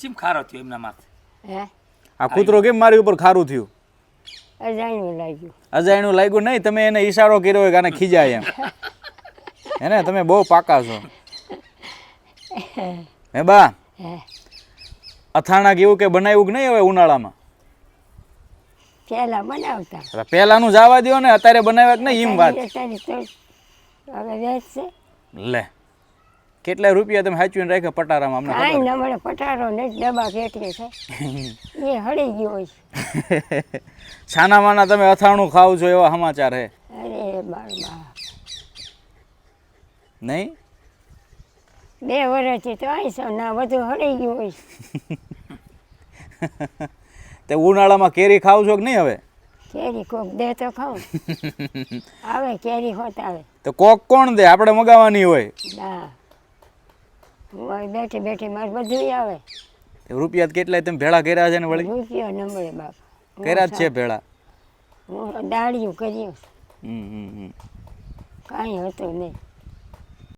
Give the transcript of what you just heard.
ચીમ ખારો થયો એમના માથે. હે? આ કૂતરો કેમ મારી ઉપર ખારું થયું? અજાણ્યું લાગ્યું. અજાણ્યું લાગ્યું નહીં તમે એને ઈશારો કર્યો હોય કે આને ખીજાય એમ. હે ને તમે બહુ પાકા છો. હે બા? હે. અથાણા કેવું કે બનાવ્યું કે નહીં હવે ઉનાળામાં? પહેલા બનાવતા. પહેલાનું જવા દ્યો ને અત્યારે બનાવ્યા કે નહીં એમ વાત. હવે વેચશે લે. કેટલા રૂપિયા તમે સાચવીને રાખ્યા પટારામાં અમને ખબર? ન મળે પટારો ને ડબ્બા કેટલી છે. એ હળી ગયો હોય છે. છાના માના તમે અથાણું ખાવ છો એવા સમાચાર હે. અરે બાળબા નહીં? બે વર્ષથી તો આવીશો ના બધું હળી ગયું હોય. તે ઉનાળામાં કેરી ખાવ છો કે નહીં હવે? કેરી કોક દે તો ખાવ આવે કેરી હોત આવે. તો કોક કોણ દે? આપણે મગાવવાની હોય. ના. બેઠી બેઠી મારે બધું આવે. રૂપિયા તો કેટલાય તમે ભેળા કર્યા છે ને વળી? રૂપિયા ન મળે બાપ. કર્યા જ છે ભેળા? હું દાળિયું કર્યું. હમ હમ હમ. કાંઈ હતું નહીં.